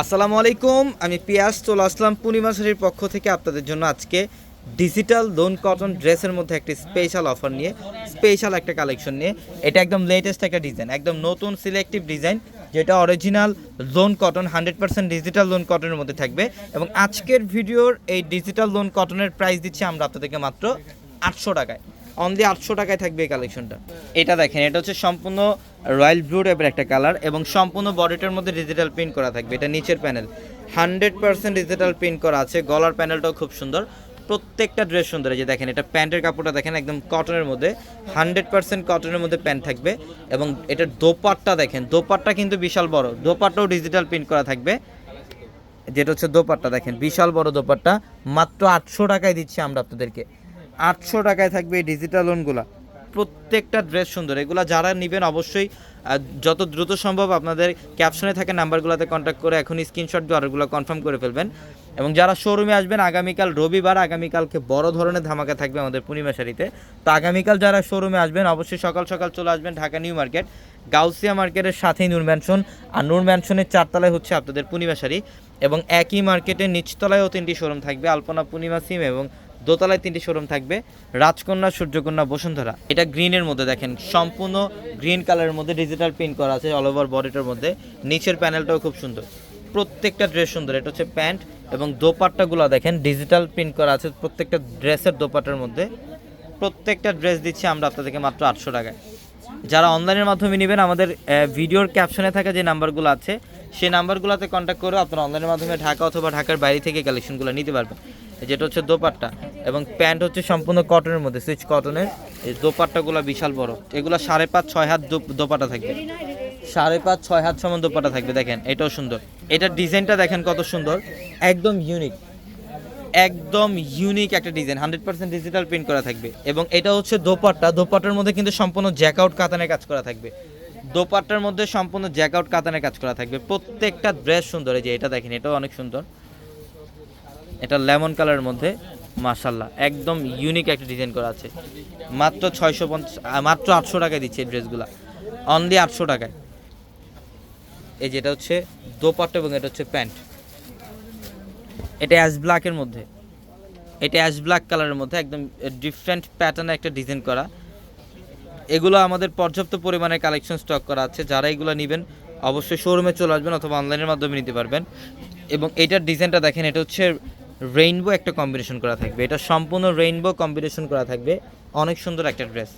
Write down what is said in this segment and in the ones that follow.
আসসালামু আলাইকুম, আমি পিয়াস, চলে আসলাম পূর্ণিমা শাড়ির পক্ষ থেকে আপনাদের জন্য আজকে ডিজিটাল লোন কটন ড্রেসের মধ্যে একটি স্পেশাল অফার নিয়ে স্পেশাল একটা কালেকশন নিয়ে। এটা একদম লেটেস্ট একটা ডিজাইন একদম নতুন সিলেক্টিভ ডিজাইন যেটা original lawn cotton hundred percent digital lawn কটনের মধ্যে থাকবে। এবং আজকের ভিডিওর এই ডিজিটাল লোন কটনের প্রাইস দিচ্ছি আমরা আপনাদেরকে মাত্র আটশো টাকায়। অনলি আটশো টাকায় থাকবে এই কালেকশনটা। এটা দেখেন, এটা হচ্ছে সম্পূর্ণ রয়্যাল ব্লু টাইপের একটা কালার এবং সম্পূর্ণ বডিটার মধ্যে ডিজিটাল প্রিন্ট করা থাকবে। এটা নিচের panel hundred percent digital print করা আছে। গলার প্যানেলটাও খুব সুন্দর। প্রত্যেকটা ড্রেস সুন্দর। যে দেখেন, এটা প্যান্টের কাপড়টা দেখেন, একদম কটনের মধ্যে। হান্ড্রেড পার্সেন্ট কটনের মধ্যে প্যান্ট থাকবে এবং এটার দোপাট্টা দেখেন, দোপাট্টা কিন্তু বিশাল বড়। দোপাট্টাও ডিজিটাল প্রিন্ট করা থাকবে। যেটা হচ্ছে দোপাট্টা দেখেন, বিশাল বড় দোপাট্টা। মাত্র আটশো টাকায় দিচ্ছি আমরা আপনাদেরকে। আটশো টাকায় থাকবে এই ডিজিটাল লোনগুলা প্রত্যেকটা ড্রেস সুন্দর। এগুলা যারা নেবেন অবশ্যই যত দ্রুত সম্ভব আপনাদের ক্যাপশনে থাকা নাম্বারগুলোতে কন্ট্যাক্ট করে এখনই স্ক্রিনশট দিয়ে অর্ডারগুলো কনফার্ম করে ফেলবেন। এবং যারা শোরুমে আসবেন, আগামীকাল রবিবার, আগামীকালকে বড় ধরনের ধামাকা থাকবে আমাদের পূর্ণিমা শাড়িতে তো আগামীকাল যারা শোরুমে আসবেন, অবশ্যই সকাল সকাল চলে আসবেন ঢাকা নিউ মার্কেট, গাউসিয়া মার্কেটের সাথেই নূর ম্যানশন আর নূর ম্যানশনের চারতলায় হচ্ছে আপনাদের পূর্ণিমা শাড়ি এবং একই মার্কেটের নিচতলায়ও তিনটি শোরুম থাকবে, আলপনা, পূর্ণিমা, সিম এবং দোতলায় তিনটি শোরুম থাকবে। রাজকন্যা, সূর্যকন্যা, বসুন্ধরা। এটা গ্রিনের মধ্যে দেখেন, সম্পূর্ণ গ্রিন কালারের মধ্যে ডিজিটাল প্রিন্ট করা আছে অল ওভার বডিটার মধ্যে। নিচের প্যানেলটাও খুব সুন্দর। প্রত্যেকটা ড্রেস সুন্দর, এটা হচ্ছে প্যান্ট এবং দোপাট্টাগুলো দেখেন, ডিজিটাল প্রিন্ট করা আছে প্রত্যেকটা ড্রেসের দোপাট্টার মধ্যে। প্রত্যেকটা ড্রেস দিচ্ছি আমরা আপনাদেরকে মাত্র আটশো টাকায়। যারা অনলাইনের মাধ্যমে নেবেন, আমাদের ভিডিওর ক্যাপশনে থাকা যে নাম্বারগুলো আছে সেই নাম্বারগুলোতে কন্ট্যাক্ট করে আপনারা অনলাইনের মাধ্যমে ঢাকা অথবা ঢাকার বাইরে থেকে কালেকশনগুলো নিতে পারবেন। যেটা হচ্ছে দোপাট্টা এবং প্যান্ট হচ্ছে সম্পূর্ণ কটনের মধ্যে, সুইচ কটনের। এই দোপাট্টাগুলো বিশাল বড়। এগুলো সাড়ে পাঁচ, ছয় হাত দো- দোপাট্টা থাকবে। সাড়ে পাঁচ, ছয় হাত সমান দোপাটা থাকবে, দেখেন, এটাও সুন্দর। এটার ডিজাইনটা দেখেন কত সুন্দর। একদম ইউনিক একদম ইউনিক একটা design. Hundred percent digital print করা থাকবে। এবং এটা হচ্ছে দোপাট্টা। দোপাট্টার মধ্যে কিন্তু সম্পূর্ণ জ্যাকআউট কাতানের কাজ করা থাকবে। দোপাট্টার মধ্যে সম্পূর্ণ জ্যাকআউট কাতানের কাজ করা থাকবে। প্রত্যেকটা ড্রেস সুন্দর। এই যে এটা দেখেন, এটাও অনেক সুন্দর। এটা লেমন কালারের মধ্যে মাশাল্লাহ একদম ইউনিক একটা ডিজাইন করা আছে। মাত্র ছয়শো পঞ্চাশ মাত্র আটশো টাকায় দিচ্ছে এই ড্রেসগুলো। অনলি আটশো টাকায়। এই যেটা হচ্ছে দোপাট্টা এবং এটা হচ্ছে প্যান্ট। এটা অ্যাশ ব্ল্যাকের মধ্যে। এটা অ্যাশ ব্ল্যাক কালারের মধ্যে, একদম ডিফারেন্ট প্যাটার্নে একটা ডিজাইন করা। এগুলো আমাদের পর্যাপ্ত পরিমাণে কালেকশন স্টক করা আছে। যারা এগুলো নেবেন, অবশ্যই শোরুমে চলে আসবেন অথবা অনলাইনের মাধ্যমে নিতে পারবেন। এবং এটার ডিজাইনটা দেখেন, এটা হচ্ছে রেইনবো একটা কম্বিনেশন করা থাকবে। এটা সম্পূর্ণ রেইনবো কম্বিনেশন করা থাকবে। অনেক সুন্দর একটা ড্রেস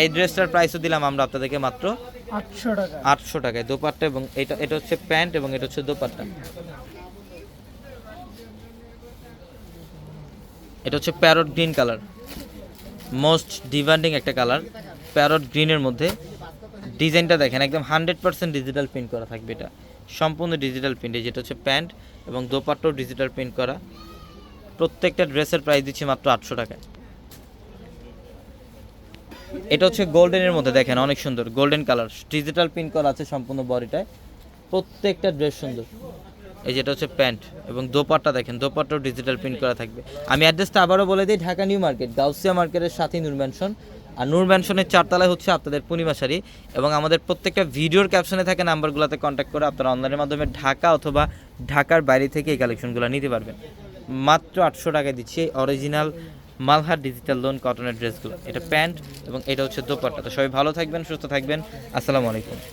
এই ড্রেসটার প্রাইসও দিলাম আমরা আপনাদেরকে মাত্র আটশো টাকা। আটশো টাকায়। দোপাট্টা এবং এটা এটা হচ্ছে প্যান্ট এবং এটা হচ্ছে দোপাট্টা। এটা হচ্ছে parrot green colour most demanding একটা কালার প্যারট গ্রিনের মধ্যে ডিজাইনটা দেখেন একদম হান্ড্রেড পার্সেন্ট ডিজিটাল প্রিন্ট করা থাকবে এটা। সম্পূর্ণ ডিজিটাল প্রিন্ট যেটা হচ্ছে প্যান্ট এবং দোপাট্টাও ডিজিটাল প্রিন্ট করা। প্রত্যেকটা ড্রেসের প্রাইস দিচ্ছি মাত্র আটশো টাকায়। এটা হচ্ছে গোল্ডেনের মধ্যে, দেখেন অনেক সুন্দর, গোল্ডেন কালার। ডিজিটাল প্রিন্ট করা আছে সম্পূর্ণ বডিটায়। প্রত্যেকটা ড্রেস সুন্দর। এই যেটা হচ্ছে প্যান্ট এবং দোপাট্টা, দেখেন, দোপাট্টাও ডিজিটাল প্রিন্ট করা থাকবে। আমি অ্যাড্রেসটা আবারও বলে দিই, ঢাকা নিউ মার্কেট, গাউসিয়া মার্কেটের সাথেই নূর ম্যানশন। আর নূর ম্যানশনের চারতলায় হচ্ছে আপনাদের পূর্ণিমা শাড়ি এবং আমাদের প্রত্যেকটা ভিডিওর ক্যাপশনে থাকা নাম্বারগুলোতে কন্ট্যাক্ট করে আপনারা অনলাইনের মাধ্যমে ঢাকা অথবা ঢাকার বাইরে থেকে এই কালেকশনগুলো নিতে পারবেন। মাত্র আটশো টাকায় দিচ্ছি এই অরিজিনাল মালহার ডিজিটাল লোন কটনের ড্রেসগুলো এটা প্যান্ট এবং এটা হচ্ছে দোপাট্টা। তো সবাই ভালো থাকবেন, সুস্থ থাকবেন। আসসালামু আলাইকুম।